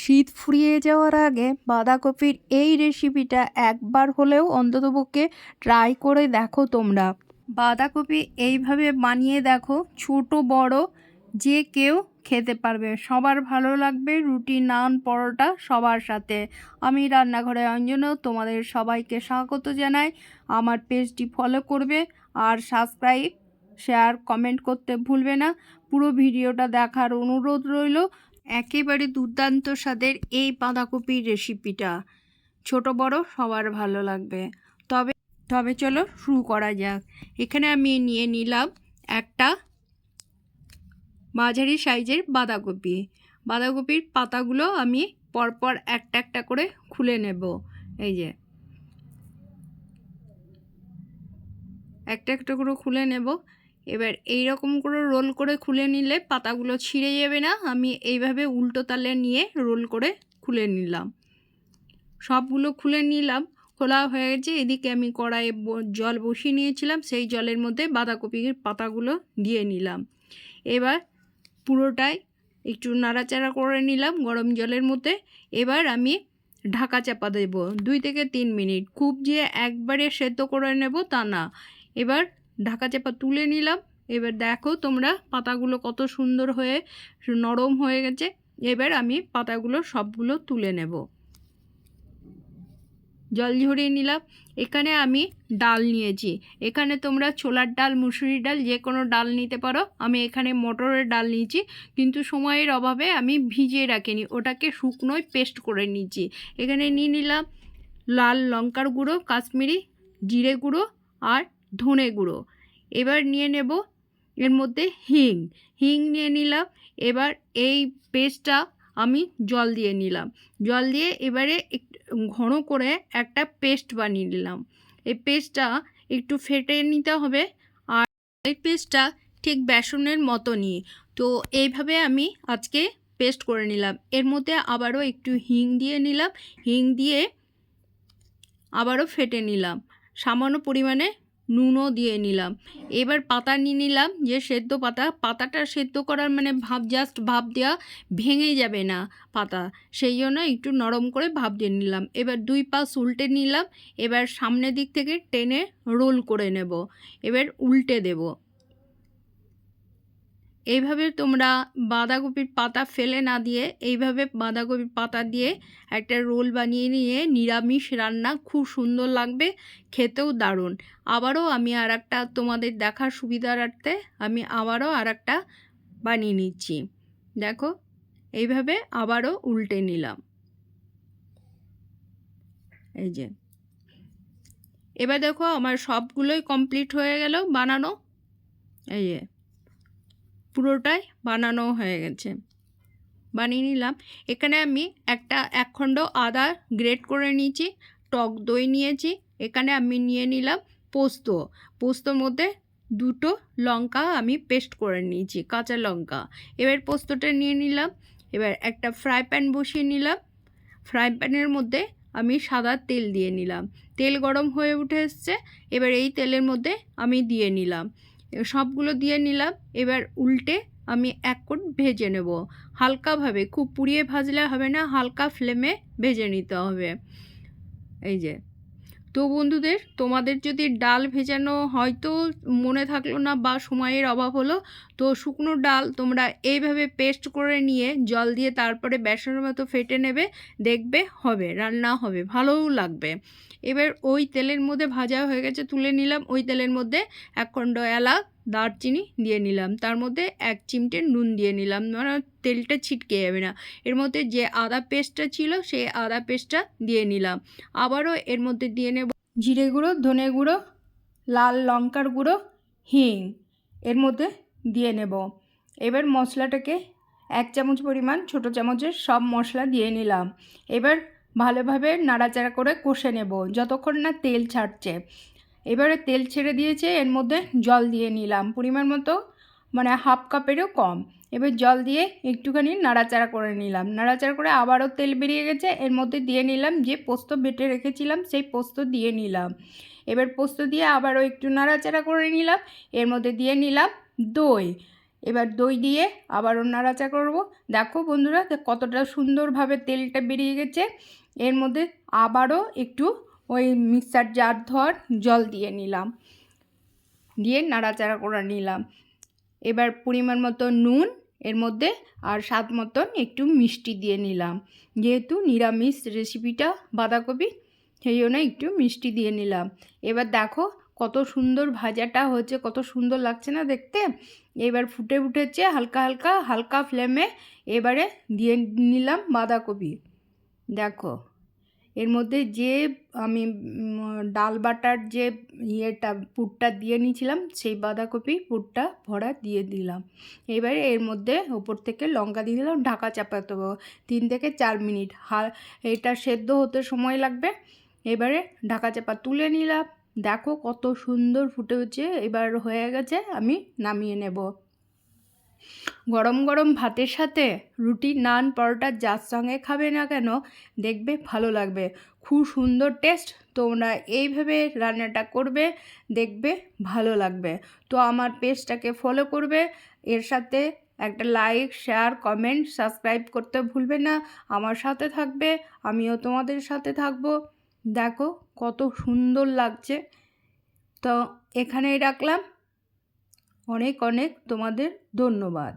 শীত ফুরিয়ে যাওয়ার আগে বাঁধাকপির এই রেসিপিটা একবার হলেও অন্ততপক্ষে ট্রাই করে দেখো তোমরা। বাঁধাকপি এইভাবে বানিয়ে দেখো, ছোট, বড়, যে কেউ খেতে পারবে। সবার ভালো লাগবে, রুটি, নান, পরোটা, সবার সাথে। আমি রান্নাঘরে অঞ্জনও তোমাদের সবাইকে স্বাগত জানাই। আমার পেজটি ফলো করবে আর সাবস্ক্রাইব শেয়ার কমেন্ট করতে ভুলবে না। পুরো ভিডিওটা দেখার অনুরোধ রইল। একেবারে দুর্দান্ত স্বাদের এই বাঁধাকপির রেসিপিটা ছোট, বড়, সবার ভালো লাগবে। তবে তবে চলো শুরু করা যাক। এখানে আমি নিয়ে নিলাম একটা মাঝারি সাইজের বাঁধাকপি। বাঁধাকপির পাতাগুলো আমি পরপর একটা একটা করে খুলে নেব। এই যে। একটা একটা করে খুলে নেব। এবার এই রকম করে রোল করে খুলে নিলে পাতাগুলো ছিঁড়ে যাবে না। আমি এইভাবে উল্টো তালে নিয়ে রোল করে খুলে নিলাম। সবগুলো খুলে নিলাম। খোলা হয়ে গেছে। এদিকে আমি কড়াইয়ে জল বসিয়ে নিয়েছিলাম। সেই জলের মধ্যে বাঁধাকপির পাতাগুলো দিয়ে নিলাম। এবার পুরোটাই একটু নাড়াচাড়া করে নিলাম গরম জলের মধ্যে। এবার আমি ঢাকা চাপা দেব। দুই থেকে তিন মিনিট। খুব যে একবারে সেদ্ধ করে নেব তা না। এবার ঢাকা চাপা তুলে নিলাম। এবার দেখো তোমরা পাতাগুলো কত সুন্দর হয়ে নরম হয়ে গেছে। এবার আমি পাতাগুলো সবগুলো তুলে নেব। জল ঝরিয়ে নিলাম। এখানে আমি ডাল নিয়েছি। এখানে তোমরা ছোলার ডাল, মুসুরির ডাল, যে কোনো ডাল নিতে পারো। আমি এখানে মটরের ডাল নিয়েছি। কিন্তু সময়ের অভাবে আমি ভিজিয়ে রাখিনি। ওটাকে শুকনোয় পেস্ট করে নিয়েছি। এখানে নিয়ে নিলাম লাল লঙ্কার গুঁড়ো, কাশ্মীরি জিরে গুঁড়ো আর ধনে গুঁড়ো। এবার নিয়ে নেব এর মধ্যে হিং। হিং নিয়ে নিলাম। এবার এই পেস্টটা আমি জল দিয়ে নিলাম। জল দিয়ে এবারে ঘন করে একটা পেস্ট বানিয়ে নিলাম। এই পেস্টটা একটু ফেটে নিতে হবে আর এই পেস্টটা ঠিক বেসনের মতো মতনই। তো এইভাবে আমি আজকে পেস্ট করে নিলাম। এর মধ্যে আবারও একটু হিং দিয়ে নিলাম। হিং দিয়ে আবারও ফেটে নিলাম। সামান্য পরিমাণে নুনও দিয়ে নিলাম। এবার পাতা নিয়ে নিলাম, যে সেদ্ধ পাতা। পাতাটা সেদ্ধ করার মানে ভাব জাস্ট ভাব দেওয়া ভেঙে যাবে না পাতা। সেই জন্য একটু নরম করে ভাব দিয়ে নিলাম। এবার দুই পাশ উল্টে নিলাম। এবার সামনের দিক থেকে টেনে রোল করে নেব। এবার উল্টে দেব। এইভাবে তোমরা বাঁধাকপির পাতা ফেলে না দিয়ে এইভাবে বাঁধাকপির পাতা দিয়ে একটা রোল বানিয়ে নিয়ে নিরামিষ রান্না খুব সুন্দর লাগবে, খেতেও দারুণ। আবারও আমি আর একটা তোমাদের দেখার সুবিধার্থে আমি আবারও আর একটা বানিয়ে নিচ্ছি। দেখো, এইভাবে আবারও উল্টে নিলাম। এই যে। এবার দেখো আমার সবগুলোই কমপ্লিট হয়ে গেল বানানো। এই যে। পুরোটাই বানানো হয়ে গেছে। বানিয়ে নিলাম। এখানে আমি একটা একখণ্ড আদা গ্রেট করে নিয়েছি, টক দই নিয়েছি, এখানে আমি নিয়ে নিলাম পোস্ত। পোস্তর মধ্যে দুটো লঙ্কা আমি পেস্ট করে নিয়েছি, কাঁচা লঙ্কা। এবার পোস্তটা নিয়ে নিলাম। এবার একটা ফ্রাই প্যান বসিয়ে নিলাম। ফ্রাই প্যানের মধ্যে আমি সাদা তেল দিয়ে নিলাম। তেল গরম হয়ে উঠে এসছে। এবার এই তেলের মধ্যে আমি দিয়ে নিলাম। সবগুলো দিয়ে নিলাম। এবার উল্টে আমি এক কোট ভেজে নেব। হালকাভাবে, খুব পুড়িয়ে ভাজলে হবে না, হালকা ফ্লেমে ভেজে নিতে হবে। এই যে। তো বন্ধুদের, তোমাদের যদি ডাল ভেজানো হয়তো মনে থাকল না বা সময়ের অভাব হলো, তো শুকনো ডাল তোমরা এইভাবে পেস্ট করে নিয়ে জল দিয়ে তারপরে বেসনের মতো ফেটে নেবে, দেখবে হবে, রান্না হবে, ভালোও লাগবে। এবার ওই তেলের মধ্যে ভাজা হয়ে গেছে, তুলে নিলাম, ওই তেলের মধ্যে এক খণ্ড এলাচ দারচিনি দিয়ে নিলাম। তার মধ্যে এক চিমটে নুন দিয়ে নিলাম। মানে তেলটা ছিটকে যাবে না। এর মধ্যে যে আদা পেস্টটা ছিল, সেই আদা পেস্টটা দিয়ে নিলাম। আবারও এর মধ্যে দিয়ে নেব জিরে গুঁড়ো, ধনে গুঁড়ো, লাল লঙ্কার গুঁড়ো, হিং। এর মধ্যে দিয়ে নেব। এবার মশলাটাকে এক চামচ পরিমাণ ছোট চামচের সব মশলা দিয়ে নিলাম। এবার ভালোভাবে নাড়াচাড়া করে কষে নেব। যতক্ষণ না তেল ছাড়ছে। এবারে তেল ছেড়ে দিয়েছে, এর মধ্যে জল দিয়ে নিলাম। পরিমাণ মতো মানে হাফ কাপেরও কম। এবার জল দিয়ে একটুখানি নাড়াচাড়া করে নিলাম। নাড়াচাড়া করে আবারও তেল বেরিয়ে গেছে, এর মধ্যে দিয়ে নিলাম যে পোস্ত বেটে রেখেছিলাম, সেই পোস্ত দিয়ে নিলাম। এবার পোস্ত দিয়ে আবারও একটু নাড়াচাড়া করে নিলাম, এর মধ্যে দিয়ে নিলাম দই। এবার দই দিয়ে আবারও নাড়াচা করব। দেখো বন্ধুরা, কতটা সুন্দরভাবে তেলটা বেরিয়ে গেছে। এর মধ্যে আবারও একটু ওই মিক্সার জার ধর, জল দিয়ে নিলাম। দিয়ে নাড়াচাড়া করে নিলাম। এবার পরিমাণ মতো নুন, এর মধ্যে আর স্বাদ মতন একটু মিষ্টি দিয়ে নিলাম। যেহেতু নিরামিষ রেসিপিটা বাঁধাকপি, সেই জন্য একটু মিষ্টি দিয়ে নিলাম। এবার দেখো কত সুন্দর ভাজাটা হচ্ছে কত সুন্দর লাগছে না দেখতে? এবার ফুটে উঠেছে হালকা হালকা হালকা ফ্লেমে এবারে দিয়ে নিলাম বাঁধাকপি। দেখো এর মধ্যে যে আমি ডাল বাটার যে ইয়েটা, পুরটা দিয়ে নিয়েছিলাম, সেই বাঁধাকপি পুরটা ভরা দিয়ে দিলাম। এবারে এর মধ্যে ওপর থেকে লঙ্কা দিয়ে দিলাম, ঢাকা চাপা দেবো তিন থেকে চার মিনিট হা এটা সেদ্ধ হতে সময় লাগবে। এবারে ঢাকা চাপা তুলে নিলাম। দেখো কত সুন্দর ফুটে হচ্ছে এবার হয়ে গেছে, আমি নামিয়ে নেব। গরম গরম ভাতের সাথে রুটি, নান, পরোটা যার সঙ্গে খাবে না কেন দেখবে ভালো লাগবে। খুব সুন্দর টেস্ট তোমরা এইভাবে রান্নাটা করবে, দেখবে ভালো লাগবে। তো আমার পেজটাকে ফলো করবে। এর সাথে একটা লাইক শেয়ার কমেন্ট সাবস্ক্রাইব করতে ভুলবে না। আমার সাথে থাকবে, আমিও তোমাদের সাথে থাকব। দেখো কত সুন্দর লাগছে। তো এখানেই রাখলাম। অনেক অনেক তোমাদের ধন্যবাদ।